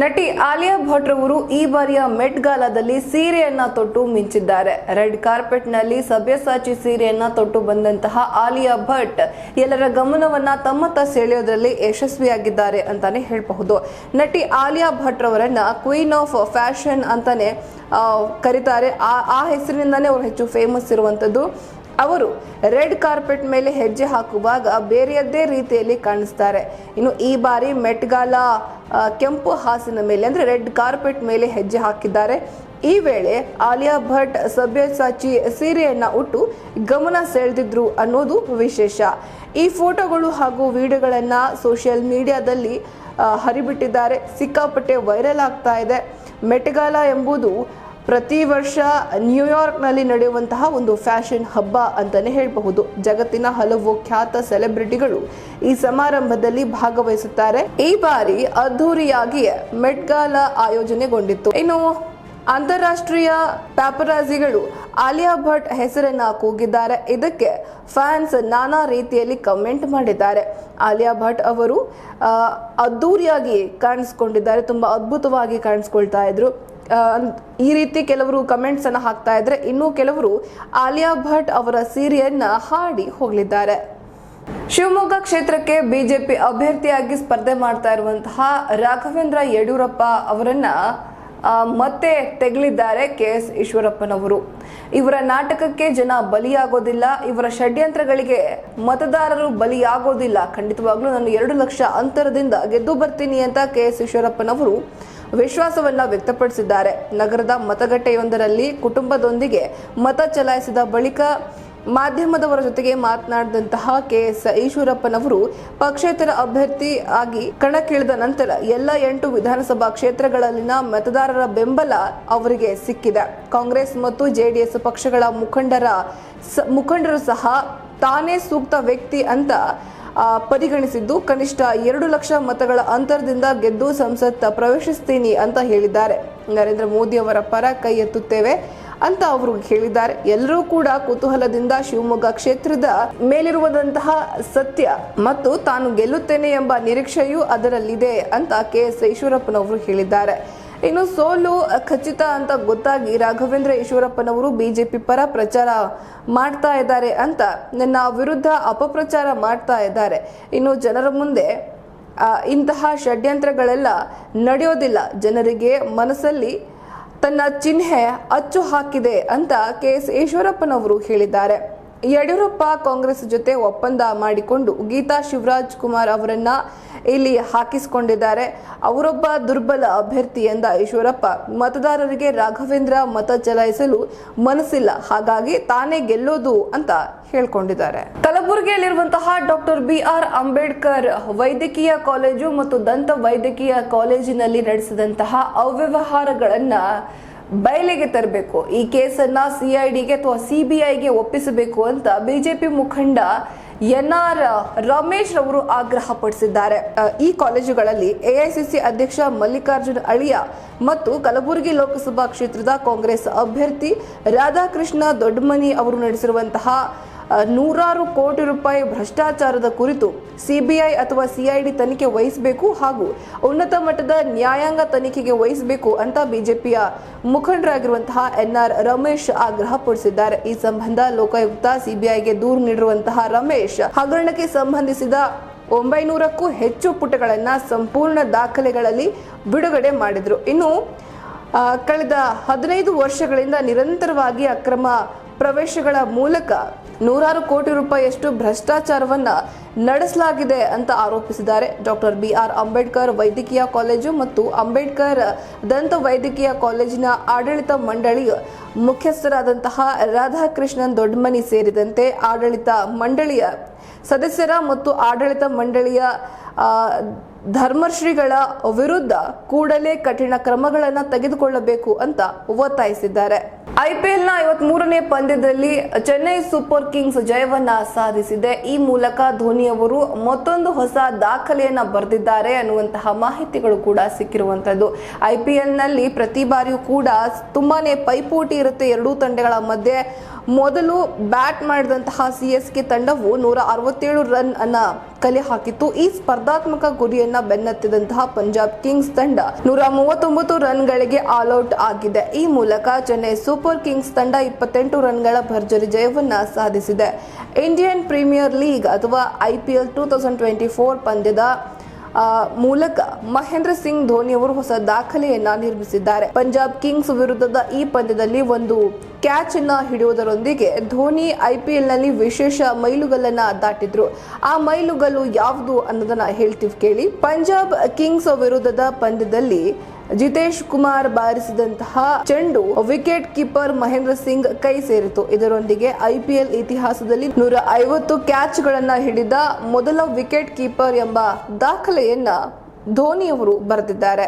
ನಟಿ ಆಲಿಯಾ ಭಟ್ ರವರು ಈ ಬಾರಿಯ ಮೆಟ್ ಗಾಲಾದಲ್ಲಿ ಸೀರೆಯನ್ನ ತೊಟ್ಟು ಮಿಂಚಿದ್ದಾರೆ. ರೆಡ್ ಕಾರ್ಪೆಟ್ನಲ್ಲಿ ಸಭ್ಯಸಾಚಿ ಸೀರೆಯನ್ನ ತೊಟ್ಟು ಬಂದಂತಹ ಆಲಿಯಾ ಭಟ್ ಎಲ್ಲರ ಗಮನವನ್ನ ತಮ್ಮತ್ತ ಸೆಳೆಯೋದ್ರಲ್ಲಿ ಯಶಸ್ವಿಯಾಗಿದ್ದಾರೆ ಅಂತಾನೆ ಹೇಳಬಹುದು. ನಟಿ ಆಲಿಯಾ ಭಟ್ ರವರನ್ನ ಕ್ವೀನ್ ಆಫ್ ಫ್ಯಾಷನ್ ಅಂತಾನೆ ಕರೀತಾರೆ. ಆ ಆ ಹೆಸರಿನಿಂದಾನೇ ಅವರು ಹೆಚ್ಚು ಫೇಮಸ್ ಇರುವಂತದ್ದು. ಅವರು ರೆಡ್ ಕಾರ್ಪೆಟ್ ಮೇಲೆ ಹೆಜ್ಜೆ ಹಾಕುವಾಗ ಬೇರೆಯದ್ದೇ ರೀತಿಯಲ್ಲಿ ಕಾಣಿಸ್ತಾರೆ. ಇನ್ನು ಈ ಬಾರಿ ಮೆಟ್ಗಾಲ ಕೆಂಪು ಹಾಸಿನ ಮೇಲೆ, ಅಂದರೆ ರೆಡ್ ಕಾರ್ಪೆಟ್ ಮೇಲೆ ಹೆಜ್ಜೆ ಹಾಕಿದ್ದಾರೆ. ಈ ವೇಳೆ ಆಲಿಯಾ ಭಟ್ ಸಭ್ಯಸಾಚಿ ಸೀರೆಯನ್ನು ಉಟ್ಟು ಗಮನ ಸೆಳೆದಿದ್ರು ಅನ್ನೋದು ವಿಶೇಷ. ಈ ಫೋಟೋಗಳು ಹಾಗೂ ವಿಡಿಯೋಗಳನ್ನು ಸೋಷಿಯಲ್ ಮೀಡಿಯಾದಲ್ಲಿ ಹರಿಬಿಟ್ಟಿದ್ದಾರೆ. ಸಿಕ್ಕಾಪಟ್ಟೆ ವೈರಲ್ ಆಗ್ತಾ ಇದೆ. ಮೆಟಗಾಲ ಎಂಬುದು ಪ್ರತಿ ವರ್ಷ ನ್ಯೂಯಾರ್ಕ್ನಲ್ಲಿ ನಡೆಯುವಂತಹ ಒಂದು ಫ್ಯಾಷನ್ ಹಬ್ಬ ಅಂತಲೇ ಹೇಳಬಹುದು. ಜಗತ್ತಿನ ಹಲವು ಖ್ಯಾತ ಸೆಲೆಬ್ರಿಟಿಗಳು ಈ ಸಮಾರಂಭದಲ್ಲಿ ಭಾಗವಹಿಸುತ್ತಾರೆ. ಈ ಬಾರಿ ಅದ್ಧೂರಿಯಾಗಿ ಮೆಟ್ಗಾಲ ಆಯೋಜನೆಗೊಂಡಿತ್ತು. ಇನ್ನು ಅಂತಾರಾಷ್ಟ್ರೀಯ ಪ್ಯಾಪರಾಜಿಗಳು ಆಲಿಯಾ ಭಟ್ ಹೆಸರನ್ನ ಕೂಗಿದ್ದಾರೆ. ಇದಕ್ಕೆ ಫ್ಯಾನ್ಸ್ ನಾನಾ ರೀತಿಯಲ್ಲಿ ಕಮೆಂಟ್ ಮಾಡಿದ್ದಾರೆ. ಆಲಿಯಾ ಭಟ್ ಅವರು ಅದ್ದೂರಿಯಾಗಿ ಕಾಣಿಸ್ಕೊಂಡಿದ್ದಾರೆ. ತುಂಬಾ ಅದ್ಭುತವಾಗಿ ಕಾಣಿಸ್ಕೊಳ್ತಾ ಇದ್ರು. ಈ ರೀತಿ ಕೆಲವರು ಕಮೆಂಟ್ಸ್ ಅನ್ನ ಹಾಕ್ತಾ ಇದ್ರೆ ಇನ್ನು ಕೆಲವರು ಆಲಿಯಾ ಭಟ್ ಅವರ ಸೀರೆಯನ್ನ ಹಾಡಿ ಹೋಗಲಿದ್ದಾರೆ. ಶಿವಮೊಗ್ಗ ಕ್ಷೇತ್ರಕ್ಕೆ ಬಿಜೆಪಿ ಅಭ್ಯರ್ಥಿಯಾಗಿ ಸ್ಪರ್ಧೆ ಮಾಡ್ತಾ ಇರುವಂತಹ ರಾಘವೇಂದ್ರ ಯಡಿಯೂರಪ್ಪ ಅವರನ್ನ ಮತ್ತೆ ತೆಗಲಿದ್ದಾರೆ ಕೆ ಎಸ್ ಈಶ್ವರಪ್ಪನವರು. ಇವರ ನಾಟಕಕ್ಕೆ ಜನ ಬಲಿಯಾಗೋದಿಲ್ಲ, ಇವರ ಷಡ್ಯಂತ್ರಗಳಿಗೆ ಮತದಾರರು ಬಲಿಯಾಗೋದಿಲ್ಲ. ಖಂಡಿತವಾಗ್ಲೂ ನಾನು ಎರಡು ಲಕ್ಷ ಅಂತರದಿಂದ ಗೆದ್ದು ಬರ್ತೀನಿ ಅಂತ ಕೆ ಎಸ್ ಈಶ್ವರಪ್ಪನವರು ವಿಶ್ವಾಸವನ್ನ ವ್ಯಕ್ತಪಡಿಸಿದ್ದಾರೆ. ನಗರದ ಮತಗಟ್ಟೆಯೊಂದರಲ್ಲಿ ಕುಟುಂಬದೊಂದಿಗೆ ಮತ ಚಲಾಯಿಸಿದ ಬಳಿಕ ಮಾಧ್ಯಮದವರ ಜೊತೆಗೆ ಮಾತನಾಡಿದಂತಹ ಕೆ ಎಸ್ ಈಶ್ವರಪ್ಪನವರು ಪಕ್ಷೇತರ ಅಭ್ಯರ್ಥಿ ಆಗಿ ಕಣಕ್ಕಿಳಿದ ನಂತರ ಎಲ್ಲ ಎಂಟು ವಿಧಾನಸಭಾ ಕ್ಷೇತ್ರಗಳಲ್ಲಿನ ಮತದಾರರ ಬೆಂಬಲ ಅವರಿಗೆ ಸಿಕ್ಕಿದೆ. ಕಾಂಗ್ರೆಸ್ ಮತ್ತು ಜೆಡಿಎಸ್ ಪಕ್ಷಗಳ ಮುಖಂಡರ ಮುಖಂಡರು ಸಹ ತಾನೇ ಸೂಕ್ತ ವ್ಯಕ್ತಿ ಅಂತ ಪರಿಗಣಿಸಿದ್ದು ಕನಿಷ್ಠ ಎರಡು ಲಕ್ಷ ಮತಗಳ ಅಂತರದಿಂದ ಗೆದ್ದು ಸಂಸತ್ ಪ್ರವೇಶಿಸ್ತೀನಿ ಅಂತ ಹೇಳಿದ್ದಾರೆ. ನರೇಂದ್ರ ಮೋದಿ ಅವರ ಪರ ಕೈ ಎತ್ತುತ್ತೇವೆ. ಅಂತ ಅವರು ಹೇಳಿದ್ದಾರೆ. ಎಲ್ಲರೂ ಕೂಡ ಕುತೂಹಲದಿಂದ ಶಿವಮೊಗ್ಗ ಕ್ಷೇತ್ರದ ಮೇಲಿರುವಂತಹ ಸತ್ಯ ಮತ್ತು ತಾನು ಗೆಲ್ಲುತ್ತೇನೆ ಎಂಬ ನಿರೀಕ್ಷೆಯೂ ಅದರಲ್ಲಿದೆ ಅಂತ ಕೆ ಎಸ್ ಈಶ್ವರಪ್ಪನವರು ಹೇಳಿದ್ದಾರೆ. ಇನ್ನು ಸೋಲು ಖಚಿತ ಅಂತ ಗೊತ್ತಾಗಿ ರಾಘವೇಂದ್ರ ಈಶ್ವರಪ್ಪನವರು ಬಿಜೆಪಿ ಪರ ಪ್ರಚಾರ ಮಾಡ್ತಾ ಇದ್ದಾರೆ ಅಂತ ನನ್ನ ವಿರುದ್ಧ ಅಪಪ್ರಚಾರ ಮಾಡ್ತಾ ಇದ್ದಾರೆ. ಇನ್ನು ಜನರ ಮುಂದೆ ಇಂತಹ ಷಡ್ಯಂತ್ರಗಳೆಲ್ಲ ನಡೆಯೋದಿಲ್ಲ. ಜನರಿಗೆ ಮನಸ್ಸಲ್ಲಿ ತನ್ನ ಚಿಹ್ನೆ ಅಚ್ಚು ಹಾಕಿದೆ ಅಂತ ಕೆ ಎಸ್ ಈಶ್ವರಪ್ಪನವರು ಹೇಳಿದ್ದಾರೆ. ಯಡಿಯೂರಪ್ಪ ಕಾಂಗ್ರೆಸ್ ಜೊತೆ ಒಪ್ಪಂದ ಮಾಡಿಕೊಂಡು ಗೀತಾ ಶಿವರಾಜ್ ಕುಮಾರ್ ಅವರನ್ನ ಇಲ್ಲಿ ಹಾಕಿಸಿಕೊಂಡಿದ್ದಾರೆ. ಅವರೊಬ್ಬ ದುರ್ಬಲ ಅಭ್ಯರ್ಥಿ ಎಂದ ಈಶ್ವರಪ್ಪ, ಮತದಾರರಿಗೆ ರಾಘವೇಂದ್ರ ಮತ ಚಲಾಯಿಸಲು ಮನಸ್ಸಿಲ್ಲ, ಹಾಗಾಗಿ ತಾನೇ ಗೆಲ್ಲೋದು ಅಂತ ಹೇಳ್ಕೊಂಡಿದ್ದಾರೆ. ಕಲಬುರಗಿಯಲ್ಲಿರುವಂತಹ ಡಾಕ್ಟರ್ ಬಿ ಆರ್ ಅಂಬೇಡ್ಕರ್ ವೈದ್ಯಕೀಯ ಕಾಲೇಜು ಮತ್ತು ದಂತ ವೈದ್ಯಕೀಯ ಕಾಲೇಜಿನಲ್ಲಿ ನಡೆಸಿದಂತಹ ಅವ್ಯವಹಾರಗಳನ್ನ ಬಯಲಿಗೆ ತರಬೇಕು. ಈ ಕೇಸನ್ನ ಡಿಗೆ ಅಥವಾ ಸಿಬಿಐಗೆ ಒಪ್ಪಿಸಬೇಕು ಅಂತ ಬಿಜೆಪಿ ಮುಖಂಡ ಎನ್ ಆರ್ ರಮೇಶ್ ಅವರು ಆಗ್ರಹ ಪಡಿಸಿದ್ದಾರೆ. ಈ ಕಾಲೇಜುಗಳಲ್ಲಿ ಎಐಸಿಸಿ ಅಧ್ಯಕ್ಷ ಮಲ್ಲಿಕಾರ್ಜುನ್ ಅಳಿಯ ಮತ್ತು ಕಲಬುರಗಿ ಲೋಕಸಭಾ ಕ್ಷೇತ್ರದ ಕಾಂಗ್ರೆಸ್ ಅಭ್ಯರ್ಥಿ ರಾಧಾಕೃಷ್ಣ ದೊಡ್ಡಮನಿ ಅವರು ನಡೆಸಿರುವಂತಹ ನೂರಾರು ಕೋಟಿ ರೂಪಾಯಿ ಭ್ರಷ್ಟಾಚಾರದ ಕುರಿತು ಸಿಬಿಐ ಅಥವಾ ಸಿಐಡಿ ತನಿಖೆ ವಹಿಸಬೇಕು ಹಾಗೂ ಉನ್ನತ ಮಟ್ಟದ ನ್ಯಾಯಾಂಗ ತನಿಖೆಗೆ ವಹಿಸಬೇಕು ಅಂತ ಬಿಜೆಪಿಯ ಮುಖಂಡರಾಗಿರುವಂತಹ ಎನ್ ಆರ್ ರಮೇಶ್ ಆಗ್ರಹಪಡಿಸಿದ್ದಾರೆ ಈ ಸಂಬಂಧ ಲೋಕಾಯುಕ್ತ ಸಿಬಿಐಗೆ ದೂರು ನೀಡಿರುವಂತಹ ರಮೇಶ್ ಹಗರಣಕ್ಕೆ ಸಂಬಂಧಿಸಿದ ಒಂಬೈನೂರಕ್ಕೂ ಹೆಚ್ಚು ಪುಟಗಳನ್ನ ಸಂಪೂರ್ಣ ದಾಖಲೆಗಳಲ್ಲಿ ಬಿಡುಗಡೆ ಮಾಡಿದರು. ಇನ್ನು ಕಳೆದ ಹದಿನೈದು ವರ್ಷಗಳಿಂದ ನಿರಂತರವಾಗಿ ಅಕ್ರಮ ಪ್ರವೇಶಗಳ ಮೂಲಕ ನೂರಾರು ಕೋಟಿ ರೂಪಾಯಿಯಷ್ಟು ಭ್ರಷ್ಟಾಚಾರವನ್ನ ನಡೆಸಲಾಗಿದೆ ಅಂತ ಆರೋಪಿಸಿದ್ದಾರೆ. ಡಾಕ್ಟರ್ ಬಿ ಆರ್ ಅಂಬೇಡ್ಕರ್ ವೈದ್ಯಕೀಯ ಕಾಲೇಜು ಮತ್ತು ಅಂಬೇಡ್ಕರ್ ದಂತ ವೈದ್ಯಕೀಯ ಕಾಲೇಜಿನ ಆಡಳಿತ ಮಂಡಳಿಯ ಮುಖ್ಯಸ್ಥರಾದಂತಹ ರಾಧಾಕೃಷ್ಣನ್ ದೊಡ್ಡಮನಿ ಸೇರಿದಂತೆ ಆಡಳಿತ ಮಂಡಳಿಯ ಸದಸ್ಯರ ಮತ್ತು ಆಡಳಿತ ಮಂಡಳಿಯ ಧರ್ಮಶ್ರೀಗಳ ವಿರುದ್ಧ ಕೂಡಲೇ ಕಠಿಣ ಕ್ರಮಗಳನ್ನು ತೆಗೆದುಕೊಳ್ಳಬೇಕು ಅಂತ ಒತ್ತಾಯಿಸಿದ್ದಾರೆ. ಐಪಿಎಲ್ನ ಐವತ್ ಮೂರನೇ ಪಂದ್ಯದಲ್ಲಿ ಚೆನ್ನೈ ಸೂಪರ್ ಕಿಂಗ್ಸ್ ಜಯವನ್ನ ಸಾಧಿಸಿದೆ. ಈ ಮೂಲಕ ಧೋನಿ ಅವರು ಮತ್ತೊಂದು ಹೊಸ ದಾಖಲೆಯನ್ನ ಬರೆದಿದ್ದಾರೆ ಅನ್ನುವಂತಹ ಮಾಹಿತಿಗಳು ಕೂಡ ಸಿಕ್ಕಿರುವಂತದ್ದು ಐಪಿಎಲ್ನಲ್ಲಿ ಪ್ರತಿ ಬಾರಿಯೂ ಕೂಡ ತುಂಬಾನೇ ಪೈಪೋಟಿ ಇರುತ್ತೆ. ಎರಡೂ ತಂಡಗಳ ಮಧ್ಯೆ ಮೊದಲು ಬ್ಯಾಟ್ ಮಾಡಿದಂತಹ ಸಿ ಎಸ್ ಕೆ ತಂಡವು ನೂರ ಅರವತ್ತೇಳು ರನ್ ಅನ್ನ ಕಲೆ ಹಾಕಿತ್ತು. ಈ ಸ್ಪರ್ಧಾತ್ಮಕ ಗುರಿಯನ್ನ ಬೆನ್ನತ್ತಿದಂತಹ ಪಂಜಾಬ್ ಕಿಂಗ್ಸ್ ತಂಡ ನೂರ ಮೂವತ್ತೊಂಬತ್ತು ರನ್ಗಳಿಗೆ ಆಲ್ಔಟ್ ಆಗಿದೆ. ಈ ಮೂಲಕ ಚೆನ್ನೈ ಸೂಪರ್ ಕಿಂಗ್ಸ್ ತಂಡ ಇಪ್ಪತ್ತೆಂಟು ರನ್ಗಳ ಭರ್ಜರಿ ಜಯವನ್ನ ಸಾಧಿಸಿದೆ. ಇಂಡಿಯನ್ ಪ್ರೀಮಿಯರ್ ಲೀಗ್ ಅಥವಾ IPL two thousand twenty four ಪಂದ್ಯದ ಮೂಲಕ ಮಹೇಂದ್ರ ಸಿಂಗ್ ಧೋನಿ ಅವರು ಹೊಸ ದಾಖಲೆಯನ್ನ ನಿರ್ಮಿಸಿದ್ದಾರೆ. ಪಂಜಾಬ್ ಕಿಂಗ್ಸ್ ವಿರುದ್ಧದ ಈ ಪಂದ್ಯದಲ್ಲಿ ಒಂದು ಕ್ಯಾಚ್ ಅನ್ನ ಹಿಡಿಯುವುದರೊಂದಿಗೆ ಧೋನಿ ಐಪಿಎಲ್ನಲ್ಲಿ ವಿಶೇಷ ಮೈಲುಗಲ್ಲನ್ನ ದಾಟಿದ್ರು. ಆ ಮೈಲುಗಲ್ಲು ಯಾವುದು ಅನ್ನೋದನ್ನ ಹೇಳ್ತೀವಿ ಕೇಳಿ. ಪಂಜಾಬ್ ಕಿಂಗ್ಸ್ ವಿರುದ್ಧದ ಪಂದ್ಯದಲ್ಲಿ ಜಿತೇಶ್ ಕುಮಾರ್ ಬಾರಿಸಿದಂತಹ ಚೆಂಡು ವಿಕೆಟ್ ಕೀಪರ್ ಮಹೇಂದ್ರ ಸಿಂಗ್ ಕೈ ಸೇರಿತು. ಇದರೊಂದಿಗೆ ಐಪಿಎಲ್ ಇತಿಹಾಸದಲ್ಲಿ ನೂರ ಐವತ್ತು ಕ್ಯಾಚ್ಗಳನ್ನ ಹಿಡಿದ ಮೊದಲ ವಿಕೆಟ್ ಕೀಪರ್ ಎಂಬ ದಾಖಲೆಯನ್ನ ಧೋನಿಯವರು ಬರೆದಿದ್ದಾರೆ.